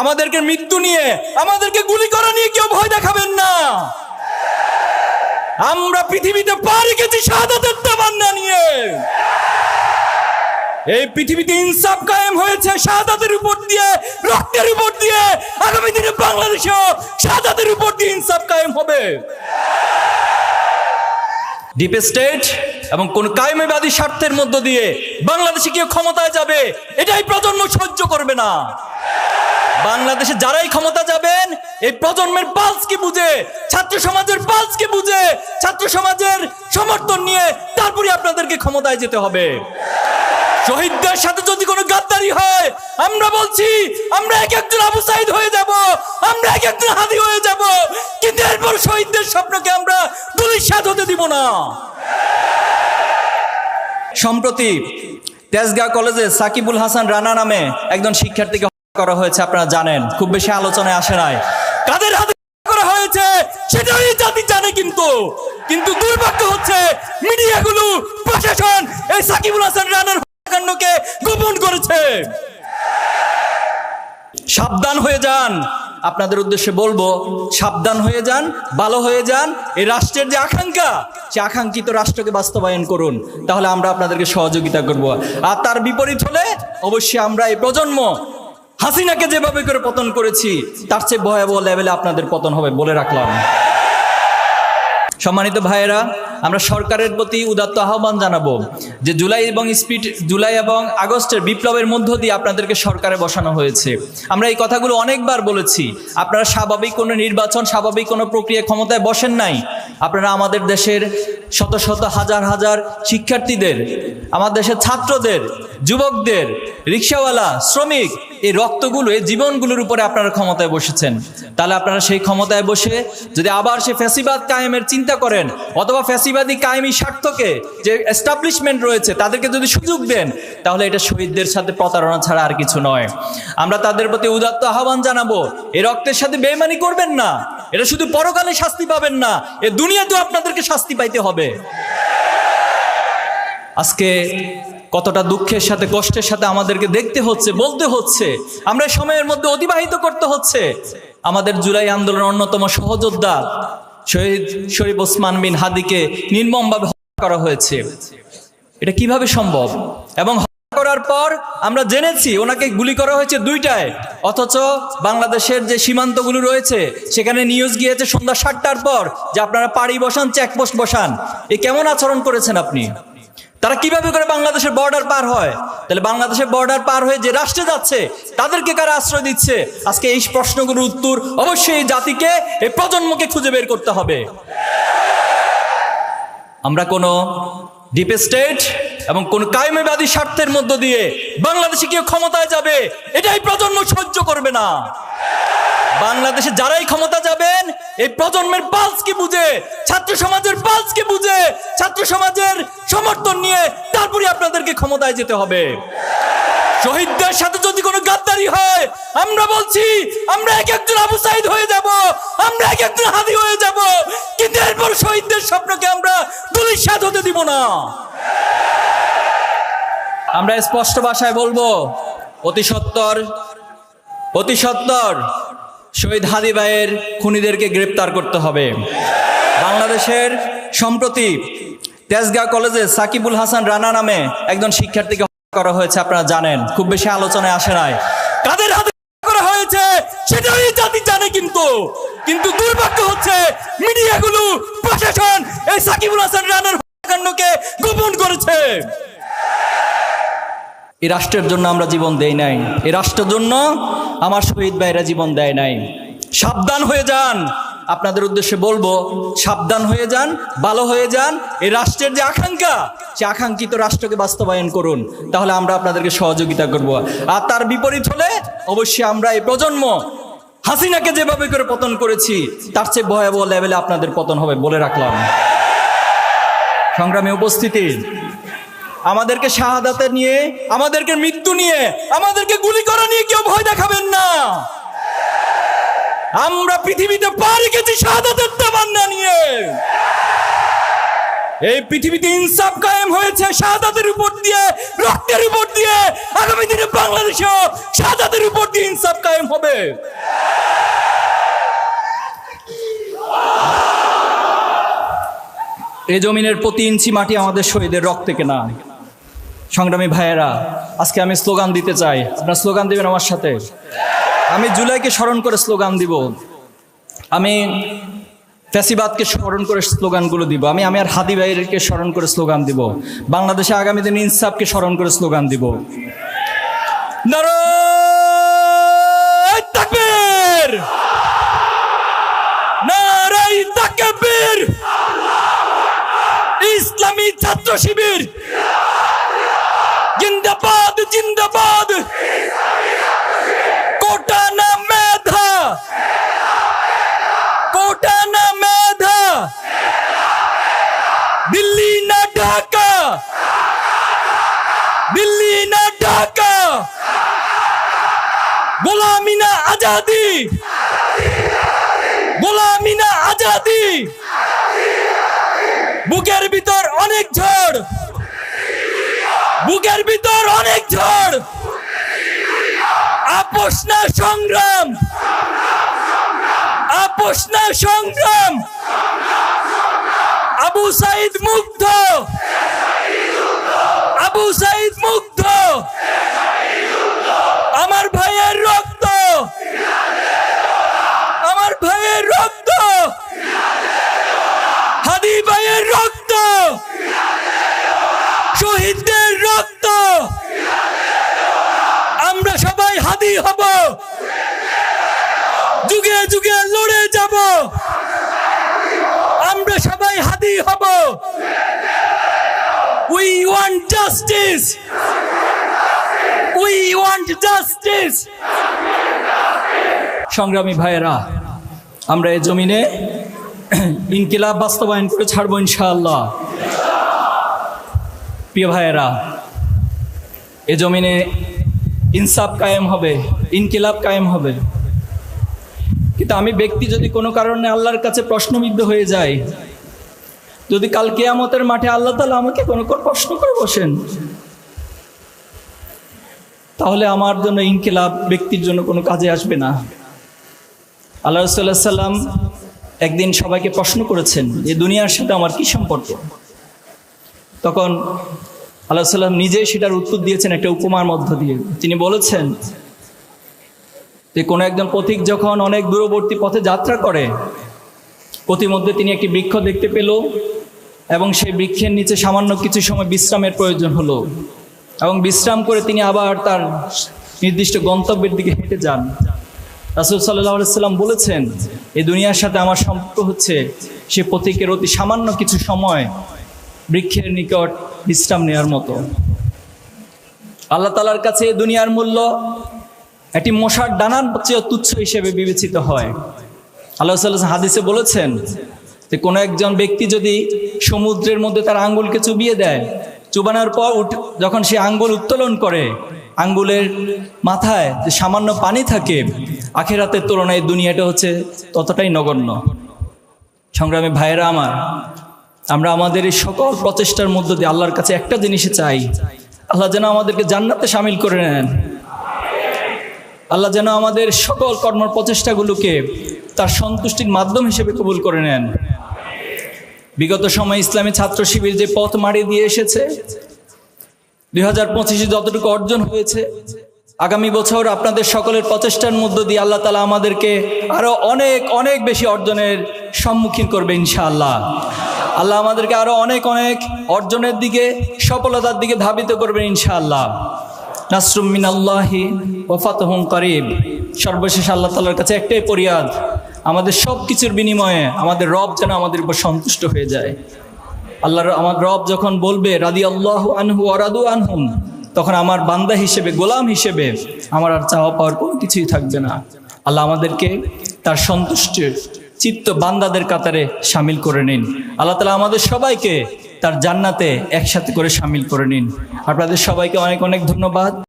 আমাদেরকে মৃত্যু নিয়ে, আমাদেরকে গুলি করা নিয়ে কেউ ভয় দেখাবেন না। আমরা পৃথিবীতে পা রেখেছি শাহাদাতের তামান্না নিয়ে। এই পৃথিবীতে ইনসাফ কায়েম হয়েছে শাহাদাতের উপর দিয়ে, রক্তের উপর দিয়ে। আগামী দিনে বাংলাদেশেও শাহাদাতের উপর দিয়ে ইনসাফ কায়েম হবে। ডিপ স্টেট এবং কোন কায়েমেবাদী স্বার্থের মধ্য দিয়ে বাংলাদেশে কেউ ক্ষমতায় যাবে, এটাই প্রজন্ম সহ্য করবে না। বাংলাদেশে যারাই ক্ষমতা যাবেন, এই প্রজন্মের পালসকে বুঝে? ছাত্র সমাজের পালসকে বুঝে? ছাত্র সমাজের সমর্থন নিয়ে তারপরে আপনাদেরকে ক্ষমতায় যেতে হবে। শহীদদের সাথে যদি কোনো গাদ্দারি হয়, আমরা বলছি, আমরা এক একজন আবু সাইদ হয়ে যাব, আমরা এক একজন হাদি হয়ে যাব, কিন্তু এরপর শহীদদের স্বপ্নকে আমরা দুলিশাত হতে দিব না। সম্প্রতি তেজগাঁও কলেজে সাকিবুল হাসান রানা নামে একজন শিক্ষার্থীকে করা হয়েছে, আপনারা জানেন। খুব বেশি আলোচনায় আসে নাই। কাদের হাতে করা হয়েছে সেটাও এই জাতি জানে কিন্তু। কিন্তু দুর্ভাগ্য হচ্ছে, মিডিয়াগুলো প্রশাসন এই সাকিবুল হাসান রানার হত্যাকাণ্ডকে গোপন করেছে। সাবধান হয়ে যান। আপনাদের উদ্দেশ্যে বলব, সাবধান হয়ে যান, ভালো হয়ে যান। এই রাষ্ট্রের যে আকাঙ্ক্ষা, সে আকাঙ্ক্ষিত রাষ্ট্রকে বাস্তবায়ন করুন। তাহলে আমরা আপনাদেরকে সহযোগিতা করব। আর তার বিপরীত হলে অবশ্যই আমরা এই প্রজন্ম হাসিনাকে যেভাবে করে পতন করেছি, তার চেয়ে ভয়াবহ লেভেলে আপনাদের পতন হবে বলে রাখলাম। সম্মানিত ভাইয়েরা, আমরা সরকারের প্রতি উদাত্ত আহ্বান জানাব যে জুলাই এবং স্পিড, জুলাই এবং আগস্টের বিপ্লবের মধ্য দিয়ে আপনাদেরকে সরকারে বসানো হয়েছে। আমরা এই কথাগুলো অনেকবার বলেছি, আপনারা স্বাভাবিক কোনো নির্বাচন, স্বাভাবিক কোনো প্রক্রিয়া ক্ষমতায় বসেন নাই। আপনারা আমাদের দেশের শত শত হাজার হাজার শিক্ষার্থীদের, আমাদের দেশের ছাত্রদের, যুবকদের, রিক্সাওয়ালা, শ্রমিক এই রক্তগুলো, এই জীবনগুলোর উপরে আপনারা ক্ষমতায় বসেছেন। তাহলে আপনারা সেই ক্ষমতায় বসে যদি আবার সে ফ্যাসিবাদ কায়েমের চিন্তা করেন, অথবা ফ্যাসিবাদী কায়েমি স্বার্থকে যে এস্টাবলিশমেন্ট রয়েছে, তাদেরকে যদি সুযোগ দেন, তাহলে এটা শহীদদের সাথে প্রতারণা ছাড়া আর কিছু নয়। আমরা তাদের প্রতি উদাত্ত আহ্বান জানাব, এই রক্তের সাথে বেইমানি করবেন না। এটা শুধু পরকালে শাস্তি পাবেন না, এ দুনিয়াতেও আপনাদেরকে শাস্তি পাইতে হবে। আজকে কতটা দুঃখের সাথে, কষ্টের সাথে আমাদেরকে দেখতে হচ্ছে, বলতে হচ্ছে। আমরা সময়ের মধ্যে অতিবাহিত করতে হচ্ছে। আমাদের জুলাই আন্দোলনের অন্যতম সহযোদ্ধা শহীদ শরীফ ওসমান বিন হাদিকে নির্মমভাবে হত্যা করা হয়েছে। এটা কীভাবে সম্ভব? এবং করার পর আমরা জেনেছি ওনাকে গুলি করা হয়েছে দুইটায়। অথচ বাংলাদেশের যে সীমান্তগুলো রয়েছে, সেখানে নিউজ গিয়েছে সন্ধ্যা সাতটার পর যে আপনারা পাড়ি বসান, চেকপোস্ট বসান। এ কেমন আচরণ করেছেন আপনি? তারা কীভাবে করে বাংলাদেশের বর্ডার পার হয়? তাহলে বাংলাদেশের বর্ডার পার হয়ে যে রাষ্ট্রে যাচ্ছে, তাদেরকে কারা আশ্রয় দিচ্ছে? আজকে এই প্রশ্নগুলোর উত্তর অবশ্যই এই জাতিকে, এই প্রজন্মকে খুঁজে বের করতে হবে। আমরা কোনো ডিপ স্টেট এবং কোন কায়েমেবাদী স্বার্থের মধ্য দিয়ে বাংলাদেশে কেউ ক্ষমতায় যাবে, এটাই প্রজন্ম সহ্য করবে না। বাংলাদেশে যারাই ক্ষমতা যাবেন, এই প্রজন্মের পালসকে বুঝে? ছাত্র সমাজের পালসকে বুঝে? ছাত্র সমাজের সমর্থন নিয়ে তারপরে আপনাদেরকে ক্ষমতায় যেতে হবে। শহীদদের সাথে যদি কোনো গাদ্দারি হয়, আমরা বলছি, আমরা এক একজন আবু সাইদ হয়ে যাব, আমরা এক একজন হাদি হয়ে যাব, কিন্তু এরপর শহীদদের স্বপ্নকে আমরা দুলিশাত হতে দিব না। আমরা স্পষ্ট ভাষায় বলব, অতি সত্তর অতি সত্তর শহীদ হাদি ভাইয়ের খুনিদেরকে গ্রেপ্তার করতে হবে। বাংলাদেশের সম্প্রতি তেজগাঁও কলেজে সাকিবুল হাসান রানা নামে একজন শিক্ষার্থীকে হত্যা করা হয়েছে, আপনারা জানেন। খুব বেশি আলোচনায় আসে নাই। কাদের হাতে করা হয়েছে? সেটাও এই জাতি জানে কিন্তু। কিন্তু দুর্ভাগ্য হচ্ছে মিডিয়াগুলো প্রশাসন এই সাকিবুল হাসান রানার হত্যাকাণ্ডকে গোপন করেছে। এই রাষ্ট্রের জন্য আমরা জীবন দেই নাই। এই রাষ্ট্রের জন্য আমার শহীদ ভাইরা জীবন দেয় নাই। সাবধান হয়ে যান। আপনাদের উদ্দেশ্যে বলব, সাবধান হয়ে যান, ভালো হয়ে যান। এই রাষ্ট্রের যে আকাঙ্ক্ষা, সে আকাঙ্ক্ষিত রাষ্ট্রকে বাস্তবায়ন করুন। তাহলে আমরা আপনাদেরকে সহযোগিতা করব। আর তার বিপরীত হলে অবশ্যই আমরা এই প্রজন্ম, হাসিনাকে যেভাবে করে পতন করেছি, তার চেয়ে ভয়াবহ লেভেলে আপনাদের পতন হবে বলে রাখলাম। সংগ্রামে উপস্থিতি। আমাদেরকে শাহাদাতে নিয়ে, আমাদেরকে মৃত্যু নিয়ে, আমাদেরকে গুলি করা নিয়ে কেউ ভয় দেখাবেন না। আমরা পৃথিবীতে পা রেখেছি শাহাদাতের তামান্না নিয়ে। এই পৃথিবীতে ইনসাফ কায়েম হয়েছে শাহাদাতের উপর দিয়ে, রক্তের উপর দিয়ে। আগামী দিনে বাংলাদেশেও শাহাদাতের উপর দিয়ে ইনসাফ কায়েম হবে। এ জমিনের প্রতি ইঞ্চি মাটি আমাদের শহীদের রক্তে কেনা। সংগ্রামী ভাইয়েরা, আজকে আমি স্লোগান দিতে চাই। আপনারা স্লোগান দিবেন আমার সাথে? আমি জুলাইকে স্মরণ করে স্লোগান দিব। আমি ফ্যাসিবাদকে স্মরণ করে স্লোগানগুলো দিব। আমি আমি আর হাদি ভাইয়েরকে স্মরণ করে স্লোগান দিব। বাংলাদেশে আগামী দিন ইনসাফকে স্মরণ করে স্লোগান দিব। ইসলামী ছাত্র শিবির! জিন্দাবাদ জিন্দাবাদ। কোটা না মেধা। কোটা না মেধা। দিল্লি না ঢাকা। দিল্লি না ঢাকা। গোলামি না আজাদি। গোলামি না আজাদি। বুকের ভিতর অনেক ঝড়। বুকের ভিতর অনেক ঝড়। আপোষ না সংগ্রাম। আপোষ না সংগ্রাম। আবু সাইদ মুগ্ধ আবু সাইদ মুগ্ধ আমার ভাইয়ের রক্ত আমার ভাইয়ের রক্ত হাদি ভাইয়ের রক্ত শহীদদের রক্ত আমরা সবাই হাদি হব যুগে যুগে লড়ে যাব আমরা সবাই হাদি হব we justice we want justice সংগ্রামী ভাইয়েরা, আমরা এই জমিনে ইনকিলাব বাস্তবায়ন করে ছাড়বো ইনশাআল্লাহ। প্রিয় ভাইয়েরা, এ জমিনে ইনসাফ কায়েম হবে, ইনকিলাব কায়েম হবে। কিন্তু আমি ব্যক্তি যদি কোনো কারণে আল্লাহর কাছে প্রশ্নবিদ্ধ হয়ে যাই যদি কাল কেয়ামতের মাঠে আল্লাহ তালা আমাকে কোনো প্রশ্ন করে বসেন, তাহলে আমার জন্য ইনকিলাব ব্যক্তির জন্য কোনো কাজে আসবে না। আল্লাহ রসুল্লাহ সাল্লাম একদিন সবাইকে প্রশ্ন করেছেন যে, দুনিয়ার সাথে আমার কি সম্পর্ক? তখন আল্লাহ সাল্লাম নিজেই সেটার উত্তর দিয়েছেন একটা উপমার মধ্য দিয়ে। তিনি বলেছেন যে, কোনো একজন পথিক যখন অনেক দূরবর্তী পথে যাত্রা করে, পথিমধ্যে তিনি একটি বৃক্ষ দেখতে পেল। এবং সেই বৃক্ষের নিচে সামান্য কিছু সময় বিশ্রামের প্রয়োজন হলো। এবং বিশ্রাম করে তিনি আবার তার নির্দিষ্ট গন্তব্যের দিকে হেঁটে যান। রাসুল সাল্লাম বলেছেন, এই দুনিয়ার সাথে আমার সম্পর্ক হচ্ছে সে প্রতীকের অতি সামান্য কিছু সময় বৃক্ষের নিকট বিশ্রাম নেওয়ার মতো। আল্লাহ তালার কাছে দুনিয়ার মূল্য একটি মশার ডানার চেয়ে তুচ্ছ হিসেবে বিবেচিত হয়। আল্লাহ সাল্লাহ হাদিসে বলেছেন যে কোনো একজন ব্যক্তি যদি সমুদ্রের মধ্যে তার আঙ্গুলকে চুবিয়ে দেয়, চুবানোর পর যখন সে আঙ্গুল উত্তোলন করে, আঙ্গুলের মাথায় যে সামান্য পানি থাকে, আখেরাতের তুলনায় দুনিয়াটা হচ্ছে ততটাই নগণ্য। সংগ্রামী ভাইয়েরা আমার, আমরা আমাদের এই সকল প্রচেষ্টার মধ্য দিয়ে আল্লাহর কাছে একটা জিনিসই চাই। আল্লাহ যেন আমাদেরকে জান্নাতে সামিল করে নেন। আল্লাহ যেন আমাদের সকল কর্ম প্রচেষ্টাগুলোকে তার সন্তুষ্টির মাধ্যম হিসেবে কবুল করে নেন। বিগত সময় ইসলামী ছাত্র শিবির যে পথ মারি দিয়ে এসেছে, দুই হাজার পঁচিশে যতটুকু অর্জন হয়েছে, আগামী বছর আপনাদের সকলের প্রচেষ্টার মধ্য দিয়ে আল্লাহ তালা আমাদেরকে আরও অনেক অনেক বেশি অর্জনের সম্মুখীন করবে ইনশাআল্লাহ। আল্লাহ আমাদেরকে আরও অনেক অনেক অর্জনের দিকে, সফলতার দিকে ধাবিত করবেন ইনশাআল্লাহ। নাসরুম মিনাল্লাহি ওফাতহুম করিব সর্বশেষ আল্লাহ তালার কাছে একটাই পরিয়াদ আমাদের সব কিছুর বিনিময়ে আমাদের রব যেন আমাদের উপর সন্তুষ্ট হয়ে যায়। আল্লাহর আমার রব যখন বলবে রাদি আল্লাহ আনহু অরাদু আনহুম তখন আমার বান্দা হিসেবে, গোলাম হিসেবে আমার আর চাওয়া পাওয়ার কোনো কিছুই থাকবে না। আল্লাহ আমাদেরকে তার সন্তুষ্টির চিত্ত বান্দাদের কাতারে সামিল করে নিন। আল্লাহ তালা আমাদের সবাইকে তার জান্নাতে একসাথে করে সামিল করে নিন। আপনাদের সবাইকে অনেক অনেক ধন্যবাদ।